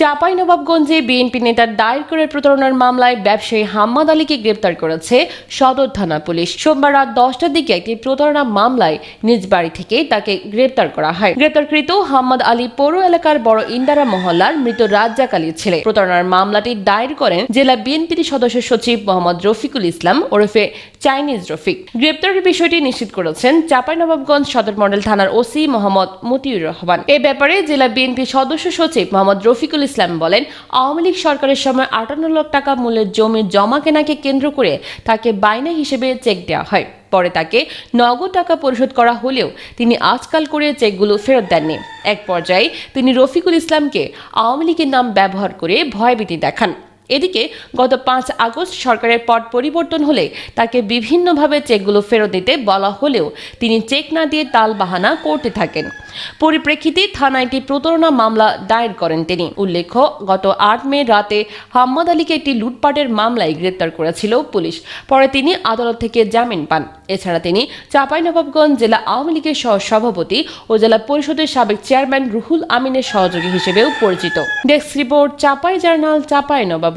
চাঁপাইনবাবগঞ্জে BNP নেতার দায়ের করে প্রতারণার মামলায় ব্যবসায়ী হাম্মাদ আলীকে গ্রেপ্তার করেছে সদর থানা পুলিশ। সোমবার রাত দশটার দিকে একটি প্রতারণা মামলায় নিজ বাড়ি থেকে তাকে গ্রেপ্তার করা হয়। গ্রেপ্তারকৃত হাম্মাদ আলী পৌর এলাকার বড় ইন্দারা মহল্লার মৃত রাজ্জাক আলীর ছেলে। প্রতারণার মামলাটি দায়ের করেন জেলা বিএনপির সদস্য সচিব মোহাম্মদ রফিকুল ইসলাম ওরফে চাইনিজ রফিক। গ্রেপ্তারের বিষয়টি নিশ্চিত করেছেন চাঁপাইনবাবগঞ্জ সদর মডেল থানার ওসি মোহাম্মদ মতিউর রহমান। এ ব্যাপারে জেলা বিএনপি সদস্য সচিব মোহাম্মদ রফিকুল ইসলাম বলেন, আওয়ামী লীগ সরকারের সময় আটান্ন লক্ষ টাকা মূল্যের জমি জমা কেনাকে কেন্দ্র করে তাকে বাইনা হিসেবে চেক দেওয়া হয়। পরে তাকে নগদ টাকা পরিশোধ করা হলেও তিনি আজকাল করে চেকগুলো ফেরত দেননি। এক পর্যায়ে তিনি রফিকুল ইসলামকে আওয়ামী লীগের নাম ব্যবহার করে ভয়ভীতি দেখান। এদিকে গত পাঁচ আগস্ট সরকারের পট পরিবর্তন হলে তাকে বিভিন্নভাবে চেকগুলো ফেরত দিতে বলা হলেও তিনি চেক না দিয়ে তাল বাহানা করতে থাকেন। পরিপ্রেক্ষিতে থানায় একটি প্রতারণা মামলা দায়ের করেন তিনি। উল্লেখ্য, গত আট মে রাতে হাম্মদ আলীকে একটি লুটপাটের মামলায় গ্রেপ্তার করেছিল পুলিশ। পরে তিনি আদালত থেকে জামিন পান। এছাড়া তিনি চাঁপাইনবাবগঞ্জ জেলা আওয়ামী লীগের সহ সভাপতি ও জেলা পরিষদের সাবেক চেয়ারম্যান রুহুল আমিনের সহযোগী হিসেবেও পরিচিত। Desk report, Chapai journal Chapai Nawabganj